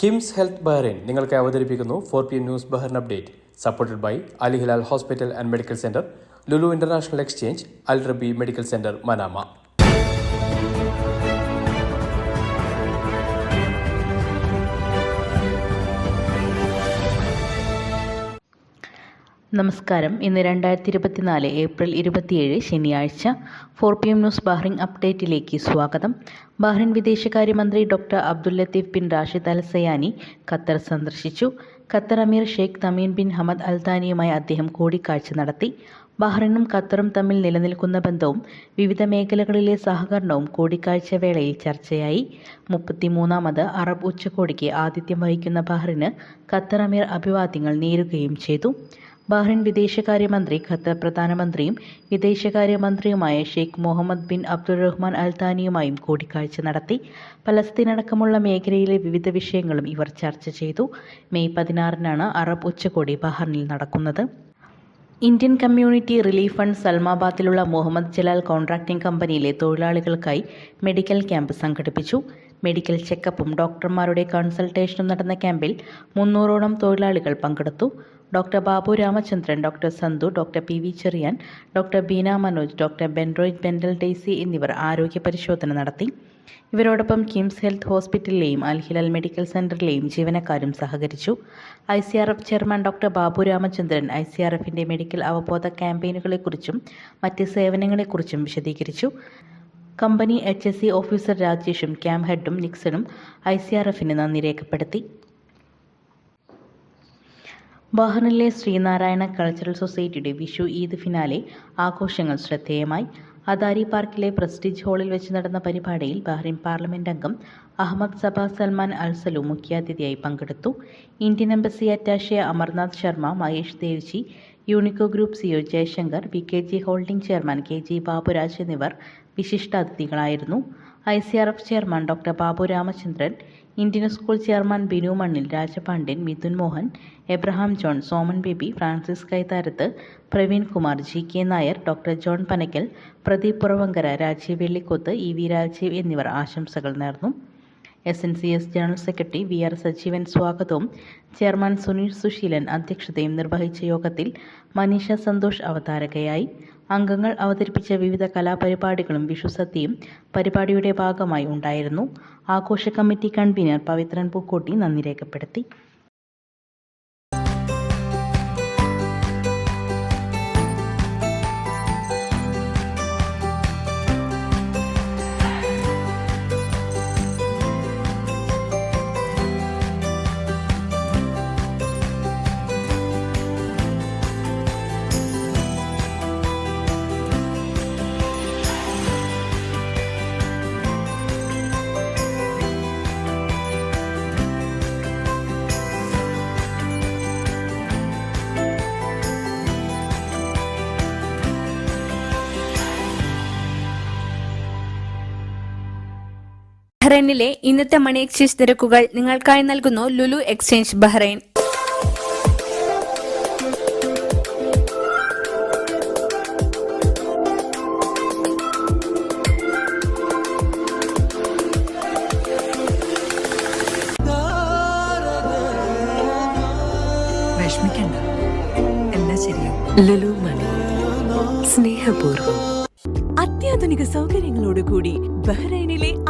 KIMS health Bahrain നിങ്ങൾക്ക് അവതരിപ്പിക്കുന്നു four P M news Bahrain update supported by Ali Hilal hospital and medical centre Lulu international exchange Al Rabi medical centre Manama. നമസ്കാരം. ഇന്ന് രണ്ടായിരത്തി ഇരുപത്തിനാല് April ഇരുപത്തിയേഴ് ശനിയാഴ്ച four P M news Bahrain അപ്ഡേറ്റിലേക്ക് സ്വാഗതം. Bahrain വിദേശകാര്യമന്ത്രി doctor Abdul Latif bin Rashid Al Zayani Qatar സന്ദർശിച്ചു. Qatar അമീർ Sheikh Tamim bin Hamad Al താനിയുമായി അദ്ദേഹം കൂടിക്കാഴ്ച നടത്തി. ബഹ്റിനും ഖത്തറും തമ്മിൽ നിലനിൽക്കുന്ന ബന്ധവും വിവിധ മേഖലകളിലെ സഹകരണവും കൂടിക്കാഴ്ച വേളയിൽ ചർച്ചയായി. മുപ്പത്തിമൂന്നാമത് അറബ് ഉച്ചകോടിക്ക് ആതിഥ്യം വഹിക്കുന്ന ബഹ്റിന് ഖത്തർ അമീർ അഭിവാദ്യങ്ങൾ നേരുകയും ചെയ്തു. ബഹ്റിൻ വിദേശകാര്യമന്ത്രി ഖത്തർ പ്രധാനമന്ത്രിയും വിദേശകാര്യമന്ത്രിയുമായ Sheikh Mohammed bin Abdul Rahman Al താനിയുമായും കൂടിക്കാഴ്ച നടത്തി. പലസ്തീൻ അടക്കമുള്ള മേഖലയിലെ വിവിധ വിഷയങ്ങളും ഇവർ ചർച്ച ചെയ്തു. മെയ് പതിനാറിനാണ് അറബ് ഉച്ചകോടി ബഹ്റിനിൽ നടക്കുന്നത്. ഇന്ത്യൻ കമ്മ്യൂണിറ്റി റിലീഫ് ഫണ്ട് സൽമാബാദിലുള്ള മുഹമ്മദ് ജലാൽ കോൺട്രാക്ടിംഗ് കമ്പനിയിലെ തൊഴിലാളികൾക്കായി മെഡിക്കൽ ക്യാമ്പ് സംഘടിപ്പിച്ചു. മെഡിക്കൽ ചെക്കപ്പും ഡോക്ടർമാരുടെ കൺസൾട്ടേഷനും നടന്ന ക്യാമ്പിൽ മുന്നൂറോളം തൊഴിലാളികൾ പങ്കെടുത്തു. Doctor Babu Ramachandran doctor Santhu doctor P V Cherian doctor Beena Manoj doctor Benroy Bendel Daisy എന്നിവർ ആരോഗ്യ പരിശോധന നടത്തി. ഇവരോടൊപ്പം കിംസ് ഹെൽത്ത് ഹോസ്പിറ്റലിലെയും അൽഹിലാൽ മെഡിക്കൽ സെന്ററിലെയും ജീവനക്കാരും സഹകരിച്ചു. I C R F chairman doctor Babu Ramachandran I C R എഫിന്റെ മെഡിക്കൽ അവബോധ ക്യാമ്പയിനുകളെക്കുറിച്ചും മറ്റ് സേവനങ്ങളെക്കുറിച്ചും വിശദീകരിച്ചു. Company H S C officer രാജേഷും camp ഹെഡും നിക്സണും ഐ സി ആർ എഫിന് നന്ദി രേഖപ്പെടുത്തി. ബഹ്റിനിലെ ശ്രീനാരായണ കൾച്ചറൽ സൊസൈറ്റിയുടെ വിഷു ഈദ് ഫിനാലെ ആഘോഷങ്ങൾ ശ്രദ്ധേയമായി. അദാരി പാർക്കിലെ പ്രസ്റ്റീജ് ഹാളിൽ വെച്ച് നടന്ന പരിപാടിയിൽ ബഹ്റിൻ പാർലമെന്റ് അംഗം അഹമ്മദ് സബ സൽമാൻ അൽസലു മുഖ്യാതിഥിയായി പങ്കെടുത്തു. Indian embassy attache Amarnath Sharma Mahesh Devji Unico group C O Jayashankar V K G holding chairman K G Baburaj എന്നിവർ വിശിഷ്ടാതിഥികളായിരുന്നു. I C R F chairman doctor Babu Ramachandran Indian school chairman Binu Mannil Rajapandian Mithun Mohan Abraham John Soman Baby Francis Kaitharath Praveen Kumar G K Nair doctor John Panakkal Pradeep Puravankara Rajeev Vellikoth E V Rajeev എന്നിവർ ആശംസകൾ നേർന്നു. S N C S general secretary V R Sajeevan സ്വാഗതവും. Chairman Sunil Suseelan അധ്യക്ഷതയും നിർവഹിച്ച യോഗത്തിൽ മനീഷ സന്തോഷ് അവതാരകയായി. അംഗങ്ങൾ അവതരിപ്പിച്ച വിവിധ കലാപരിപാടികളും വിഷുസദ്യയും പരിപാടിയുടെ ഭാഗമായി ഉണ്ടായിരുന്നു. ആഘോഷ കമ്മിറ്റി കൺവീനർ പവിത്രൻ പൂക്കോട്ടി നന്ദി രേഖപ്പെടുത്തി. ബഹ്റൈനിലെ ഇന്നത്തെ മണി എക്സ്ചേഞ്ച് നിരക്കുകൾ നിങ്ങൾക്കായി നൽകുന്നു ലുലു എക്സ്ചേഞ്ച് ബഹ്റൈൻ. വിഷമിക്കണ്ട. എല്ലാം ശരിയാവും. ലുലു മണി. സ്നേഹപൂർവം. അത്യാധുനിക സൗകര്യങ്ങളോടുകൂടി ബഹ്റൈനിലെ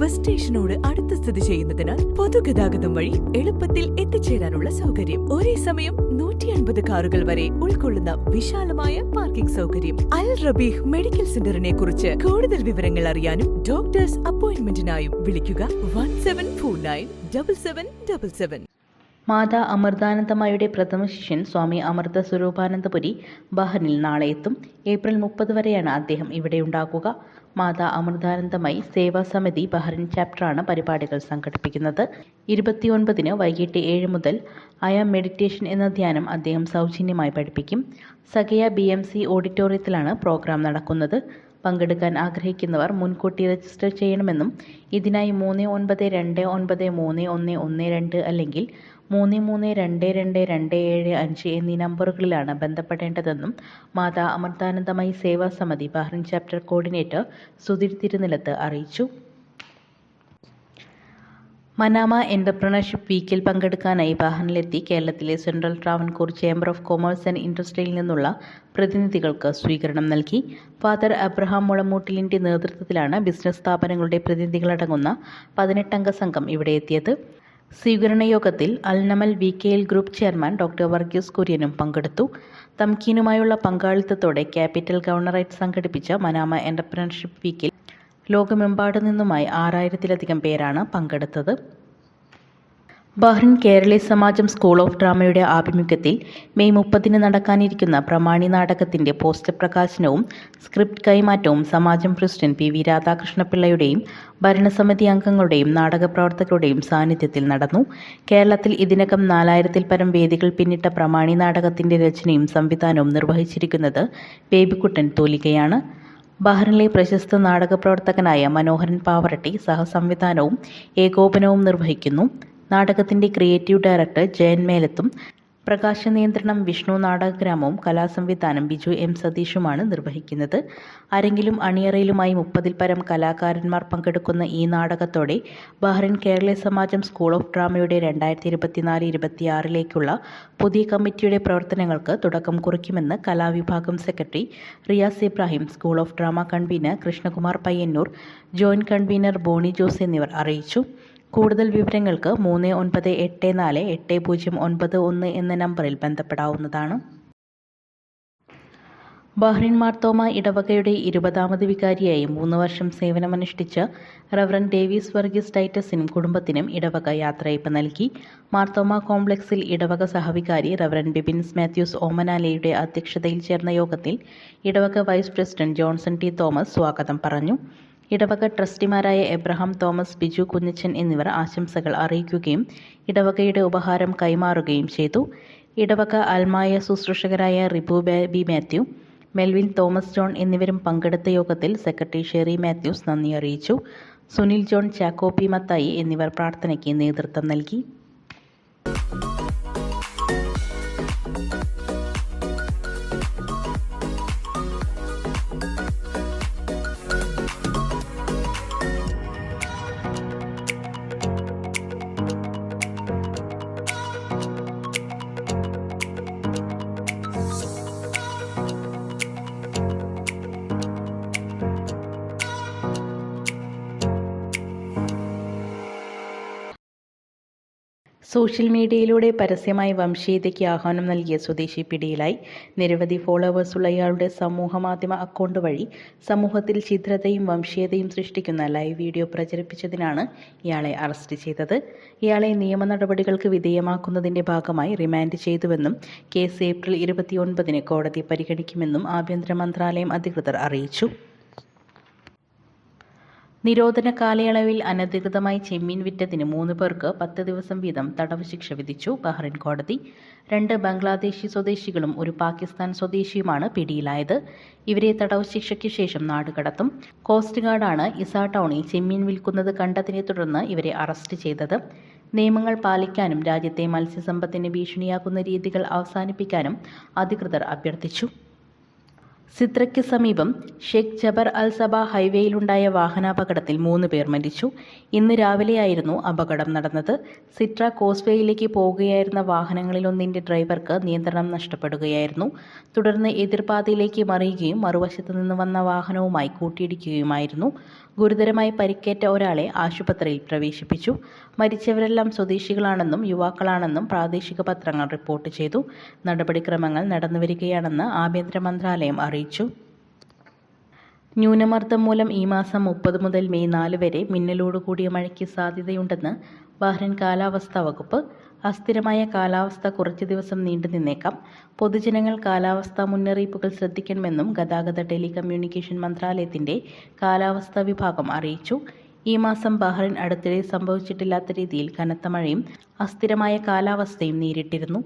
ബസ് സ്റ്റേഷനോട് അടുത്ത് സ്ഥിതി ചെയ്യുന്നതിനാൽ പൊതുഗതാഗതം വഴി എളുപ്പത്തിൽ എത്തിച്ചേരാനുള്ള സൗകര്യം. ഒരേ സമയം നൂറ്റി അൻപത് കാറുകൾ വരെ ഉൾക്കൊള്ളുന്ന വിശാലമായ പാർക്കിംഗ് സൗകര്യം. അൽ റബീഹ് മെഡിക്കൽ സെന്ററിനെ കുറിച്ച് കൂടുതൽ വിവരങ്ങൾ അറിയാനും ഡോക്ടേഴ്സ് അപ്പോയിന്റ്മെന്റിനായും വിളിക്കുക one seven four nine double seven double seven. Mata അമൃതാനന്ദമയുടെ പ്രഥമ ശിഷ്യൻ സ്വാമി അമൃത സ്വരൂപാനന്ദപുരി ബഹനിൽ നാളെ എത്തും. ഏപ്രിൽ മുപ്പത് വരെയാണ് അദ്ദേഹം ഇവിടെ ഉണ്ടാകുക. മാതാ അമൃതാനന്ദമായി സേവാ സമിതി ബഹറിൻ ചാപ്റ്ററാണ് പരിപാടികൾ സംഘടിപ്പിക്കുന്നത്. ഇരുപത്തിയൊൻപതിന് വൈകിട്ട് ഏഴ് മുതൽ അയ മെഡിറ്റേഷൻ എന്ന ധ്യാനം അദ്ദേഹം സൗജന്യമായി പഠിപ്പിക്കും. സഗയ ബി എം സി ഓഡിറ്റോറിയത്തിലാണ് പ്രോഗ്രാം നടക്കുന്നത്. പങ്കെടുക്കാൻ ആഗ്രഹിക്കുന്നവർ മുൻകൂട്ടി രജിസ്റ്റർ ചെയ്യണമെന്നും ഇതിനായി മൂന്ന് ഒൻപത് രണ്ട് ഒൻപത് മൂന്ന് ഒന്ന് ഒന്ന് രണ്ട് അല്ലെങ്കിൽ മൂന്ന് മൂന്ന് രണ്ട് രണ്ട് രണ്ട് ഏഴ് അഞ്ച് എന്നീ നമ്പറുകളിലാണ് ബന്ധപ്പെടേണ്ടതെന്നും Mata Amritanandamayi Seva Samiti Bahrain chapter coordinator Sudheer Thirunilath അറിയിച്ചു. മനാമ എന്റർപ്രണർഷിപ്പ് വീക്കിൽ പങ്കെടുക്കാനായി വാഹനിലെത്തി കേരളത്തിലെ central Travancore chamber of commerce and ഇൻഡസ്ട്രിയിൽ നിന്നുള്ള പ്രതിനിധികൾക്ക് സ്വീകരണം നൽകി. ഫാദർ അബ്രഹാം മുളമൂട്ടിലിന്റെ നേതൃത്വത്തിലാണ് ബിസിനസ് സ്ഥാപനങ്ങളുടെ പ്രതിനിധികളടങ്ങുന്ന പതിനെട്ടംഗ സംഘം ഇവിടെ എത്തിയത്. സ്വീകരണ യോഗത്തിൽ Al Namal V K L group chairman doctor Varghese കുര്യനും പങ്കെടുത്തു. തംകീനുമായുള്ള പങ്കാളിത്തത്തോടെ ക്യാപിറ്റൽ ഗവർണറേറ്റ് സംഘടിപ്പിച്ച മനാമ എന്റർപ്രണർഷിപ്പ് വീക്കിൽ ലോകമെമ്പാടു നിന്നുമായി ആറായിരത്തിലധികം പേരാണ് പങ്കെടുത്തത്. ബഹ്റിൻ കേരളീയ സമാജം സ്കൂൾ ഓഫ് ഡ്രാമയുടെ ആഭിമുഖ്യത്തിൽ മെയ് മുപ്പതിന് നടക്കാനിരിക്കുന്ന പ്രമാണി നാടകത്തിന്റെ പോസ്റ്റർ പ്രകാശനവും സ്ക്രിപ്റ്റ് കൈമാറ്റവും സമാജം പ്രസിഡന്റ് പി വി രാധാകൃഷ്ണപിള്ളയുടെയും ഭരണസമിതി അംഗങ്ങളുടെയും നാടകപ്രവർത്തകരുടെയും സാന്നിധ്യത്തിൽ നടന്നു. കേരളത്തിൽ ഇതിനകം നാലായിരത്തിൽ പരം വേദികൾ പിന്നിട്ട പ്രമാണി നാടകത്തിന്റെ രചനയും സംവിധാനവും നിർവഹിച്ചിരിക്കുന്നത് ബേബിക്കുട്ടൻ തോലികയാണ്. ബഹ്റിനിലെ പ്രശസ്ത നാടകപ്രവർത്തകനായ മനോഹരൻ പാവറട്ടി സഹസംവിധാനവും ഏകോപനവും നിർവഹിക്കുന്നു. നാടകത്തിന്റെ ക്രിയേറ്റീവ് ഡയറക്ടർ ജയൻ മേലത്തും പ്രകാശ നിയന്ത്രണം വിഷ്ണു നാടകഗ്രാമവും കലാസംവിധാനം ബിജു എം സതീഷുമാണ് നിർവഹിക്കുന്നത്. ആരെങ്കിലും അണിയറയിലുമായി മുപ്പതിൽ പരം കലാകാരന്മാർ പങ്കെടുക്കുന്ന ഈ നാടകത്തോടെ Bahrain Kerala Samajam school of ഡ്രാമയുടെ രണ്ടായിരത്തി ഇരുപത്തിനാല് ഇരുപത്തിയാറിലേക്കുള്ള പുതിയ കമ്മിറ്റിയുടെ പ്രവർത്തനങ്ങൾക്ക് തുടക്കം കുറിക്കുമെന്ന് കലാവിഭാഗം secretary Riyas Ibrahim school of drama convener Krishnakumar Payyanur joint convener Boney Jose എന്നിവർ അറിയിച്ചു. കൂടുതൽ വിവരങ്ങൾക്ക് മൂന്ന് ഒൻപത് എട്ട് നാല് എട്ട് പൂജ്യം ഒൻപത് ഒന്ന് എന്ന നമ്പറിൽ ബന്ധപ്പെടാവുന്നതാണ്. ബഹ്റിൻ മാർത്തോമ ഇടവകയുടെ ഇരുപതാമത് വികാരിയായി മൂന്ന് വർഷം സേവനമനുഷ്ഠിച്ച റവറൻ ഡേവിസ് വർഗീസ് ടൈറ്റസിനും കുടുംബത്തിനും ഇടവക യാത്രയയപ്പ് നൽകി. മാർത്തോമ കോംപ്ലക്സിൽ ഇടവക സഹവികാരി റവറൻ ബിബിൻസ് മാത്യൂസ് ഓമനാലയുടെ അധ്യക്ഷതയിൽ ചേർന്ന യോഗത്തിൽ ഇടവക vice president Johnson T Thomas സ്വാഗതം പറഞ്ഞു. ഇടവക ട്രസ്റ്റിമാരായ എബ്രഹാം തോമസ് ബിജു കുഞ്ഞച്ചൻ എന്നിവർ ആശംസകൾ അറിയിക്കുകയും ഇടവകയുടെ ഉപഹാരം കൈമാറുകയും ചെയ്തു. ഇടവക അൽമായ ശുശ്രൂഷകരായ Ribu B Mathew Melvin Thomas John എന്നിവരും പങ്കെടുത്ത യോഗത്തിൽ സെക്രട്ടറി ഷെറി മാത്യൂസ് നന്ദി അറിയിച്ചു. സുനിൽ ജോൺ ചാക്കോപ്പി മത്തായി എന്നിവർ പ്രാർത്ഥനയ്ക്ക് നേതൃത്വം നൽകി. സോഷ്യൽ മീഡിയയിലൂടെ പരസ്യമായി വംശീയതയ്ക്ക് ആഹ്വാനം നൽകിയ സ്വദേശി പിടിയിലായി. നിരവധി ഫോളോവേഴ്സുള്ള ഇയാളുടെ സമൂഹമാധ്യമ അക്കൗണ്ട് വഴി സമൂഹത്തിൽ ഛിദ്രതയും വംശീയതയും സൃഷ്ടിക്കുന്ന ലൈവ് വീഡിയോ പ്രചരിപ്പിച്ചതിനാണ് ഇയാളെ അറസ്റ്റ് ചെയ്തത്. ഇയാളെ നിയമ നടപടികൾക്ക് വിധേയമാക്കുന്നതിന്റെ ഭാഗമായി റിമാൻഡ് ചെയ്തുവെന്നും കേസ് ഏപ്രിൽ ഇരുപത്തിയൊൻപതിന് കോടതി പരിഗണിക്കുമെന്നും ആഭ്യന്തര മന്ത്രാലയം അധികൃതർ അറിയിച്ചു. നിരോധന കാലയളവിൽ അനധികൃതമായി ചെമ്മീൻ വിറ്റതിന് മൂന്ന് പേർക്ക് പത്ത് ദിവസം വീതം തടവ് ശിക്ഷ വിധിച്ചു ബഹ്റിൻ കോടതി. രണ്ട് ബംഗ്ലാദേശി സ്വദേശികളും ഒരു പാകിസ്ഥാൻ സ്വദേശിയുമാണ് പിടിയിലായത്. ഇവരെ തടവ് ശിക്ഷയ്ക്ക് ശേഷം നാടുകടത്തും കോസ്റ്റ് ഗാർഡാണ് ഇസ ടൗണിൽ ചെമ്മീൻ വിൽക്കുന്നത് കണ്ടതിനെ തുടർന്ന് ഇവരെ അറസ്റ്റ് ചെയ്തത്. നിയമങ്ങൾ പാലിക്കാനും രാജ്യത്തെ മത്സ്യസമ്പത്തിന് ഭീഷണിയാക്കുന്ന രീതികൾ അവസാനിപ്പിക്കാനും അധികൃതർ അഭ്യർത്ഥിച്ചു. സിത്രയ്ക്ക് സമീപം ഷെയ്ഖ് ജബർ അൽ സബ ഹൈവേയിലുണ്ടായ വാഹനാപകടത്തിൽ മൂന്ന് പേർ മരിച്ചു. ഇന്ന് രാവിലെയായിരുന്നു അപകടം നടന്നത്. സിത്ര കോസ്വേയിലേക്ക് പോകുകയായിരുന്ന വാഹനങ്ങളിലൊന്നിന്റെ ഡ്രൈവർക്ക് നിയന്ത്രണം നഷ്ടപ്പെടുകയായിരുന്നു. തുടർന്ന് എതിർപാതയിലേക്ക് മറിയുകയും മറുവശത്ത് നിന്ന് വന്ന വാഹനവുമായി കൂട്ടിയിടിക്കുകയുമായിരുന്നു. ഗുരുതരമായി പരിക്കേറ്റ ഒരാളെ ആശുപത്രിയിൽ പ്രവേശിപ്പിച്ചു. മരിച്ചവരെല്ലാം സ്വദേശികളാണെന്നും യുവാക്കളാണെന്നും പ്രാദേശിക പത്രങ്ങൾ റിപ്പോർട്ട് ചെയ്തു. നടപടിക്രമങ്ങൾ നടന്നുവരികയാണെന്ന് ആഭ്യന്തര മന്ത്രാലയം അറിയിച്ചു. ന്യൂനമർദ്ദം മൂലം ഈ മാസം മുപ്പത് മുതൽ മെയ് നാല് വരെ മിന്നലോട് കൂടിയ മഴയ്ക്ക് സാധ്യതയുണ്ടെന്ന് ബഹ്റിൻ കാലാവസ്ഥാ വകുപ്പ് അസ്ഥിരമായ കാലാവസ്ഥ കുറച്ചു ദിവസം നീണ്ടു നിന്നേക്കാം. പൊതുജനങ്ങൾ കാലാവസ്ഥാ മുന്നറിയിപ്പുകൾ ശ്രദ്ധിക്കണമെന്നും ഗതാഗത ടെലികമ്മ്യൂണിക്കേഷൻ മന്ത്രാലയത്തിന്റെ കാലാവസ്ഥാ വിഭാഗം അറിയിച്ചു. ഈ മാസം ബഹ്റിൻ അടുത്തിടെ സംഭവിച്ചിട്ടില്ലാത്ത രീതിയിൽ കനത്ത മഴയും അസ്ഥിരമായ കാലാവസ്ഥയും നേരിട്ടിരുന്നു.